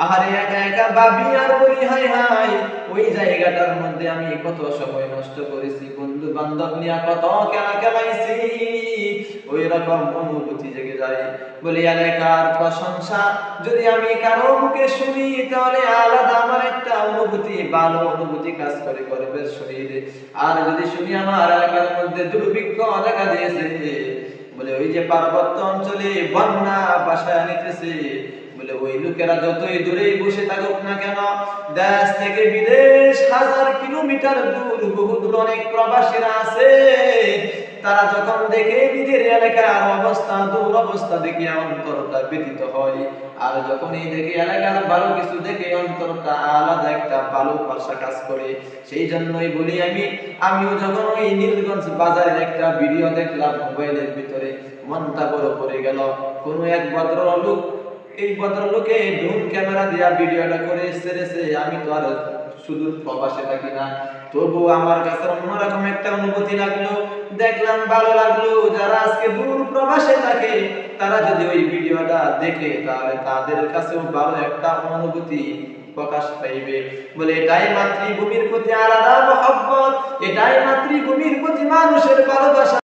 একা একা ভাবি আর বলি হাই হাই ওই জায়গাটার মধ্যে আমি কত সময় নষ্ট করেছি বন্ধু বান্ধব নিয়ে কত ওই রকম অনুভূতি জেগে যায়। বলি এলাকার প্রশংসা? যদি আমি কারও মুখে শুনি, তাহলে আলাদা আমার একটা অনুভূতি, ভালো অনুভূতি কাজ করে শরীরে। আর যদি শুনি আমার এলাকার মধ্যে দুর্ভিক্ষ দেখা দিয়েছে। বলে, ওই যে পার্বত্য অঞ্চলে বন্যা বাসায় নিতেছে। বলে, ওই লোকেরা যতই দূরেই বসে থাকুক না কেন, দেশ থেকে বিদেশ হাজার কিলোমিটার দূর বহু দূর অনেক প্রবাসীরা আছে। তারা যখন দেখে নিজের এলাকার অবস্থা, দূর অবস্থা দেখে অন্তরটা ব্যতীত হয়। আর যখন এই দেখে এলাকার ভালো কিছু দেখে অন্তরটা আলাদা একটা ভালো ভাষা কাজ করে। সেই জন্যই বলি আমি, আমিও যখন ওই নীলগঞ্জ বাজারের একটা ভিডিও দেখলাম মোবাইলের ভিতরে, মনটা বড় পড়ে গেল। কোনো এক ভদ্রলোক এই ভদ্রলোকে ড্রোন ক্যামেরা দিয়া ভিডিওটা করে ছেড়েছে আমি তো আর শুধু প্রবাসে থাকি না তবু আমার কাছে অন্যরকম একটা অনুভূতি লাগল। দেখলাম ভালো লাগল, যারা আজকে দূর প্রবাসে থাকে, তারা যদি ওই ভিডিওটা দেখে, তাহলে তাদের কাছেও ভালো একটা অনুভূতি প্রকাশ পাইবে। বলে, এটাই মাতৃভূমির প্রতি আলাদা মহব্বত, এটাই মাতৃভূমির প্রতি মানুষের ভালোবাসা।